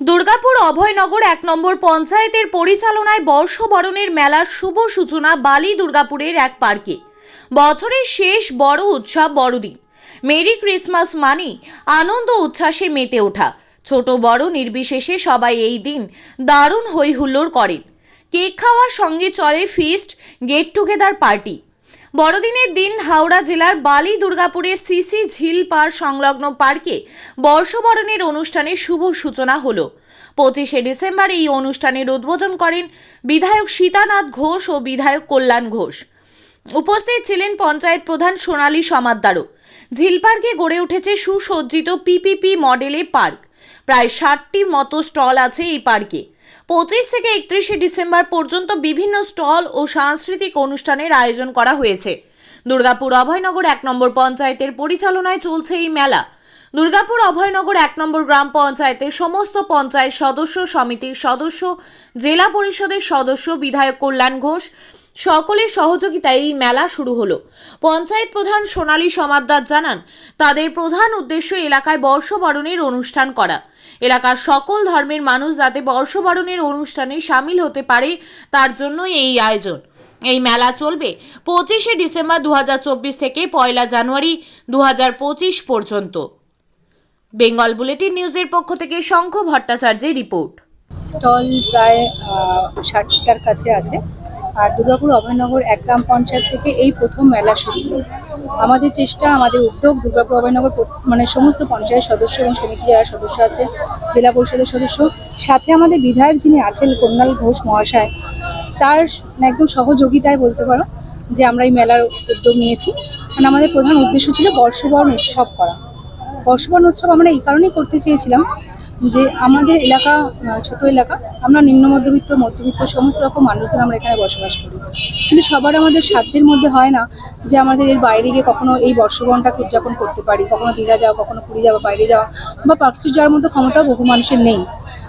দুর্গাপুর অভয়নগর এক নম্বর পঞ্চায়েতের পরিচালনায় বর্ষবরণের মেলার শুভ সূচনা বালি দুর্গাপুরের এক পার্কে। বছরের শেষ বড় উৎসব বড়দিন। মেরি ক্রিসমাস মানি আনন্দ উচ্ছ্বাসে মেতে ওঠা। ছোট বড় নির্বিশেষে সবাই এই দিন দারুণ হই হুল্লোড় করেন। কেক খাওয়ার সঙ্গে চলে ফিস্ট, গেট টুগেদার পার্টি। বড়দিনের দিন হাওড়া জেলার বালি দুর্গাপুরে সিসি ঝিল পার সংলগ্ন পার্কে বর্ষবরণের অনুষ্ঠানের শুভ সূচনা হলো। পঁচিশে ডিসেম্বর এই অনুষ্ঠানের উদ্বোধন করেন বিধায়ক সীতানাথ ঘোষ ও বিধায়ক কল্যাণ ঘোষ। উপস্থিত ছিলেন পঞ্চায়েত প্রধান সোনালী সমাদ্দারও। ঝিল পার্কে গড়ে উঠেছে সুসজ্জিত পিপিপি মডেলে পার্ক। প্রায় ষাটটি মতো স্টল আছে এই পার্কে। পঁচিশ থেকে একত্রিশে ডিসেম্বর পর্যন্ত বিভিন্ন স্টল ও সাংস্কৃতিক অনুষ্ঠানের আয়োজন করা হয়েছে। দুর্গাপুর অভয়নগর এক নম্বর পঞ্চায়েতের পরিচালনায় চলছে এই মেলা। দুর্গাপুর অভয়নগর এক নম্বর গ্রাম পঞ্চায়েতের সমস্ত পঞ্চায়েত সদস্য, সমিতির সদস্য, জেলা পরিষদের সদস্য, বিধায়ক কল্যাণ ঘোষ, সকলের সহযোগিতায় এই মেলা শুরু হলো। পঞ্চায়েত প্রধান সোনালী সমাদ্দার জানান, তাদের প্রধান উদ্দেশ্য এলাকায় বর্ষবরণের অনুষ্ঠান করা। এলাকার সকল ধর্মের মানুষ যাতে বর্ষবরণের অনুষ্ঠানে সামিল হতে পারে, তার জন্যই এই আয়োজন। এই মেলা চলবে পঁচিশে ডিসেম্বর দু হাজার চব্বিশ থেকে পয়লা জানুয়ারি দু হাজার পঁচিশ পর্যন্ত। বেঙ্গল বুলেটিন নিউজের পক্ষ থেকে শঙ্খ ভট্টাচার্যের রিপোর্ট। স্টল প্রায় ষাটটার কাছে আছে। আর দুর্গাপুর অভয়নগর এক গ্রাম পঞ্চায়েত থেকে এই প্রথম মেলা শুরু। আমাদের চেষ্টা, আমাদের উদ্যোগ দুর্গাপুর অভয়নগর মানে সমস্ত পঞ্চায়েত সদস্য এবং সমিতি যারা সদস্য আছে, জেলা পরিষদের সদস্য, সাথে আমাদের বিধায়ক যিনি আছেন কন্যাল ঘোষ মহাশয়, তার একদম সহযোগিতায় বলতে পারো যে আমরা এই মেলার উদ্যোগ নিয়েছি মানে আমাদের প্রধান উদ্দেশ্য ছিল বর্ষবরণ উৎসব করা বর্ষবরণ উৎসব আমরা এই কারণেই করতে চেয়েছিলাম যে আমাদের এলাকা ছোট এলাকা আমরা নিম্ন মধ্যবিত্ত মধ্যবিত্ত সমস্ত রকম মানুষজন আমরা এখানে বসবাস করি। কিন্তু সবার আমাদের সাধ্যের মধ্যে হয় না যে আমাদের এর বাইরে গিয়ে কখনো এই বর্ষবরণটাকে উদযাপন করতে পারি কখনো দীঘা যাওয়া কখনো পুরী যাওয়া বাইরে যাওয়া বা পার্কস্ট্রিট যাওয়ার মতো ক্ষমতা বহু মানুষের নেই।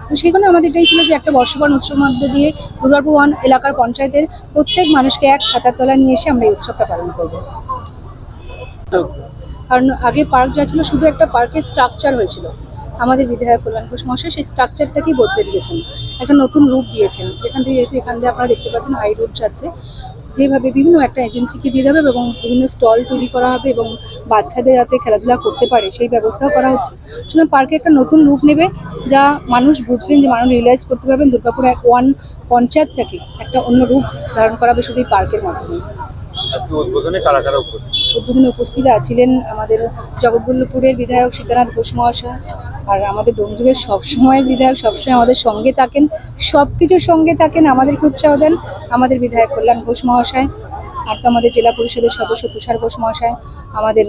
তো সেখানে আমাদের এটাই ছিল যে একটা বর্ষবরণ উৎসবের মধ্যে দিয়ে দুর্গাপুর ওয়ান এলাকার পঞ্চায়েতের প্রত্যেক মানুষকে এক ছাতার তলায় নিয়ে এসে আমরা এই উৎসবটা পালন করব। কারণ আগে পার্ক যা ছিল শুধু একটা পার্কের স্ট্রাকচার হয়েছিল। আমাদের বিধায়ক কল্যাণ ঘোষ মহাশয়, সেই স্ট্রাকচারটাকেই বদলে দিয়েছেন। একটা নতুন রূপ দিয়েছেন। যেখান থেকে যেহেতু এখান দিয়ে আপনারা দেখতে পাচ্ছেন হাই রোড যাচ্ছে, যেভাবে বিভিন্ন একটা এজেন্সিকে দিয়ে দেবে এবং বিভিন্ন স্টল তৈরি করা হবে এবং বাচ্চাদের যাতে খেলাধুলা করতে পারে, সেই ব্যবস্থাও করা হচ্ছে। সুতরাং পার্কে একটা নতুন রূপ নেবে, যা মানুষ বুঝবেন যে মানুষ রিয়েলাইজ করতে পারবেন দুর্গাপুর এক ওয়ান পঞ্চায়েতটাকে একটা অন্য রূপ ধারণ করা হবে শুধু এই পার্কের মাধ্যমে। উদ্বোধনে উপস্থিত ছিলেন আমাদের জগৎবল্লভপুরের বিধায়ক সীতানাথ ঘোষ মহাশয় আর আমাদের ডোমজুরের সবসময় বিধায়ক, সবসময় আমাদের সঙ্গে থাকেন সব কিছুর সঙ্গে থাকেন, আমাদেরকে উৎসাহ দেন আমাদের বিধায়ক কল্যাণ ঘোষ মহাশয় আর তো আমাদের জেলা পরিষদের সদস্য তুষার ঘোষ মহাশয়, আমাদের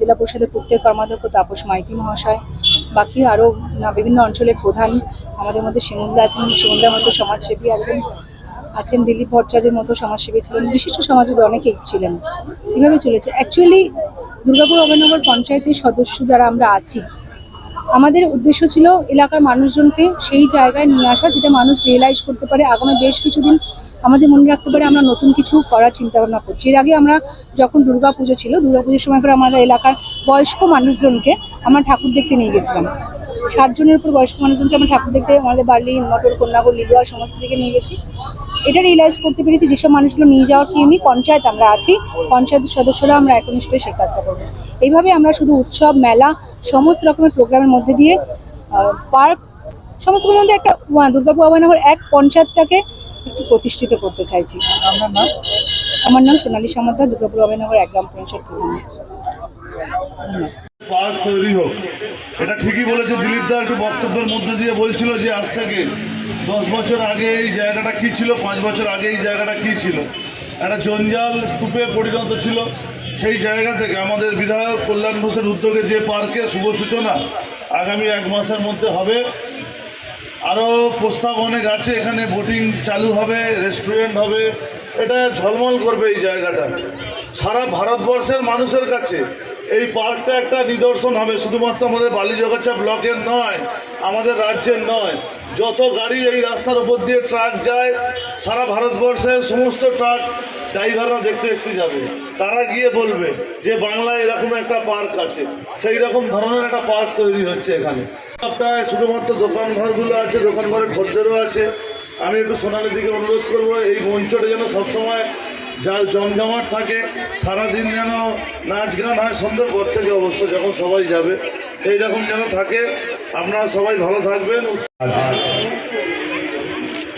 জেলা পরিষদের প্রত্যেক কর্মাধ্যক্ষ তাপস মাইতি মহাশয়, বাকি আরও বিভিন্ন অঞ্চলের প্রধান, আমাদের মধ্যে শিমুলদা আছেন, শিমুলদার মধ্যে সমাজসেবী আছেন আছেন দিলীপ ভট্টাচার্যের মতো সমাজসেবী ছিলেন। বিশিষ্ট সমাজের অনেকেই ছিলেন। এভাবে চলেছে। অ্যাকচুয়ালি দুর্গাপুর অভয়নগর পঞ্চায়েতের সদস্য যারা আমরা আছি, আমাদের উদ্দেশ্য ছিল এলাকার মানুষজনকে সেই জায়গায় নিয়ে আসা, যেটা মানুষ রিয়েলাইজ করতে পারে। আগামী বেশ কিছুদিন আমাদের মনে রাখতে পারে আমরা নতুন কিছু করার চিন্তা ভাবনা করছি। এর আগে আমরা যখন দুর্গাপুজো ছিল দুর্গাপুজোর সময় করে আমরা এলাকার বয়স্ক মানুষজনকে আমরা ঠাকুর দেখতে নিয়ে গেছিলাম। ষাট জনের উপর বয়স্ক মানুষজনকে আমরা ঠাকুর দেখতে, আমাদের বার্লি মটর কন্যাগর, লিলুয়া, সমস্ত দিকে নিয়ে গেছি। এটা রিয়েলাইজ করতে পেরেছি যেসব মানুষগুলো নিয়ে যাওয়ার কেউ নেই পঞ্চায়েত আমরা আছি পঞ্চায়েতের সদস্যরা আমরা একনিষ্ঠ হয়ে সেই কাজটা করব। এইভাবে আমরা শুধু উৎসব মেলা সমস্ত রকমের প্রোগ্রামের মধ্যে দিয়ে পার্ক সমস্ত মধ্যে একটা দুর্গাপুর অভয়নগর এক পঞ্চায়েতটাকে একটু প্রতিষ্ঠিত করতে চাইছি। আমার নাম সোনালী সামন্তা দুর্গাপুর অভয়নগর এক গ্রাম পঞ্চায়েত প্রধান। ধন্যবাদ। পার্ক তৈরি হোক। এটা ঠিকই বলেছে দিলীপ দা, একটু বক্তব্যের মধ্যে দিয়ে বলছিল যে আজ থেকে দশ বছর আগে এই জায়গাটা কি ছিল, পাঁচ বছর আগে এই জায়গাটা কি ছিল? একটা জঞ্জাল কূপে পরিণত ছিল। সেই জায়গা থেকে আমাদের বিধায়ক কল্যাণ ঘোষের উদ্যোগে যে পার্কের শুভ সূচনা আগামী এক মাসের মধ্যে হবে। আরও প্রস্তাব অনেক আছে, এখানে বোটিং চালু হবে, রেস্টুরেন্ট হবে। এটা ঝলমল করবে এই জায়গাটা। সারা ভারতবর্ষের মানুষের কাছে এই পার্কটা একটা নিদর্শন হবে, শুধুমাত্র আমাদের বালিজগাছা ব্লকের নয়, আমাদের রাজ্যের নয়। যত গাড়ি এই রাস্তার উপর দিয়ে ট্রাক যায়, সারা ভারতবর্ষের সমস্ত ট্রাক ড্রাইভাররা দেখতে দেখতে যাবে। তারা গিয়ে বলবে যে বাংলায় এরকম একটা পার্ক আছে। সেই রকম ধরনের একটা পার্ক তৈরি হচ্ছে এখানে। সপ্তাহে শুধুমাত্র দোকান ঘরগুলো আছে, দোকান ঘরে খদ্দেরও আছে। আমি একটু সোনালির দিকে অনুরোধ করব, এই মঞ্চটা যেন সবসময় যা জমজমাট থাকে, সারাদিন যেন নাচ গান হয় সন্ধ্যের পর থেকে অবশ্য যখন সবাই যাবে, সেই রকম যেন থাকে। আপনারা সবাই ভালো থাকবেন।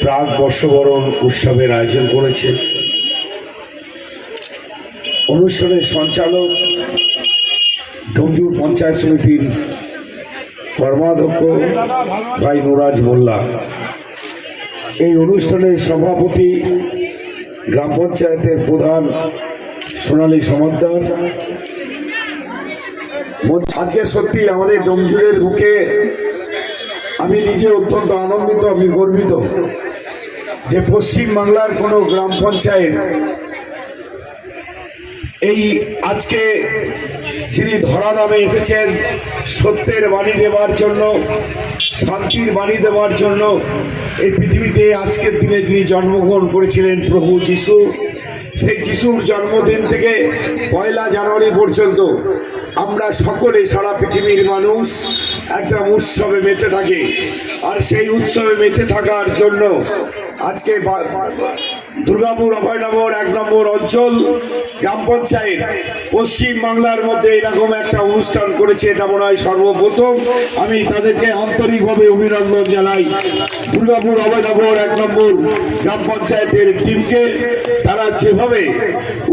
প্রাক বর্ষবরণ উৎসবের আয়োজন করেছে। অনুষ্ঠানের সঞ্চালক ডোমজুর পঞ্চায়েত সমিতির কর্মাধ্যক্ষ ভাই নুরাজ মোল্লা। এই অনুষ্ঠানের সভাপতি গ্রাম পঞ্চায়েতের প্রধান সোনালী সমাদ্দার। আজকে সত্যি আমাদের ডোমজুরের বুকে আমি নিজে অত্যন্ত আনন্দিত, আমি গর্বিত যে পশ্চিম বাংলার কোনো গ্রাম পঞ্চায়েত এই আজকে যিনি ধরা নামে এসেছেন, সত্যের বাণী দেওয়ার জন্য, শান্তির বাণী দেওয়ার জন্য, এই পৃথিবীতে আজকের দিনে যিনি জন্মগ্রহণ করেছিলেন প্রভু যিশু, সেই যিশুর জন্মদিন থেকে পয়লা জানুয়ারি পর্যন্ত আমরা সকলে সারা পৃথিবীর মানুষ একটা উৎসবে মেতে থাকে। আর সেই উৎসবে মেতে থাকার জন্য আজকে দুর্গাপুর অভয়নগর এক নম্বর অঞ্চল, গ্রাম পঞ্চায়েত, পশ্চিম বাংলার মধ্যে এরকম একটা অনুষ্ঠান করেছে এটা মনে হয় সর্বপ্রথম। আমি তাদেরকে আন্তরিকভাবে অভিনন্দন জানাই। দুর্গাপুর অভয়নগর এক নম্বর গ্রাম পঞ্চায়েতের টিমকে তারা যেভাবে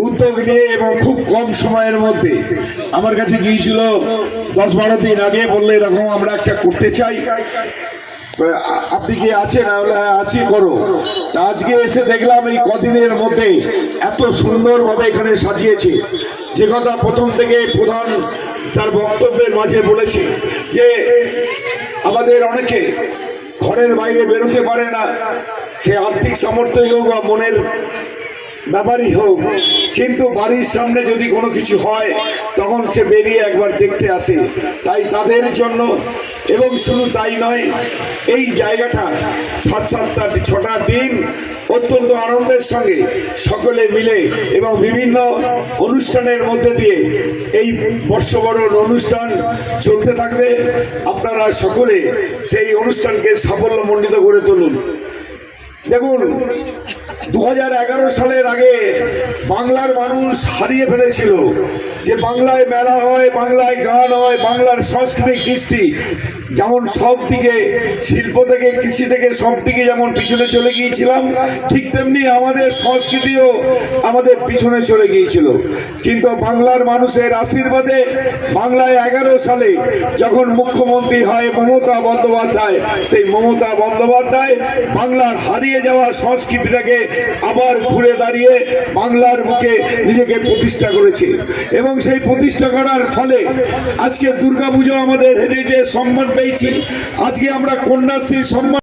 উদ্যোগ নিয়ে এবং খুব কম সময়ের মধ্যে আমার কাছে গিয়েছিল। দশ বারো দিন আগে বললে এরকম আমরা একটা করতে চাই। আপনি কি আছেন? আছি, করো। আজকে এসে দেখলাম এই কদিনের মধ্যে এত সুন্দরভাবে এখানে সাজিয়েছে। যে কথা প্রথম থেকে প্রধান তার বক্তব্যের মাঝে বলেছে যে, আমাদের অনেকে ঘরের বাইরে বেরোতে পারে না। সে আর্থিক সামর্থ্যই হোক বা মনের ব্যাপারই হোক। কিন্তু বাড়ির সামনে যদি কোনো কিছু হয়, তখন সে বেরিয়ে একবার দেখতে আসে। তাই তাদের জন্য, এবং শুধু তাই নয়, এই জায়গাটা সাত সাতটা ছটা দিন অত্যন্ত আনন্দের সঙ্গে সকলে মিলে এবং বিভিন্ন অনুষ্ঠানের মধ্যে দিয়ে এই বর্ষবরণ অনুষ্ঠান চলতে থাকবে। আপনারা সকলে সেই অনুষ্ঠানকে সাফল্যমণ্ডিত করে তুলুন। দেখুন দু হাজার এগারো সালের আগে বাংলার মানুষ হারিয়ে ফেলেছিল। যে বাংলায় মেলা হয়, বাংলায় গান হয়, বাংলার সংস্কৃতি কৃষ্টি যেমন সব দিকে, শিল্প থেকে, কৃষি থেকে সব দিকে যেমন পিছনে চলে গিয়েছিলাম, ঠিক তেমনি আমাদের সংস্কৃতিও আমাদের পিছনে চলে গিয়েছিল। কিন্তু বাংলার মানুষের আশীর্বাদে বাংলায় এগারো সালে যখন মুখ্যমন্ত্রী হয় মমতা বন্দ্যোপাধ্যায়, সেই মমতা বন্দ্যোপাধ্যায় বাংলার হারিয়ে যাওয়া সংস্কৃতিটাকে আবার ঘুরে দাঁড়িয়ে বাংলার বুকে নিজেকে প্রতিষ্ঠা করেছে। এবং সেই প্রতিষ্ঠা করার ফলে আজকে দুর্গাপুজো আমাদের হেরিটেজ সম্মান পেয়েছি আজকে আমরা কন্যাশ্রী সম্মান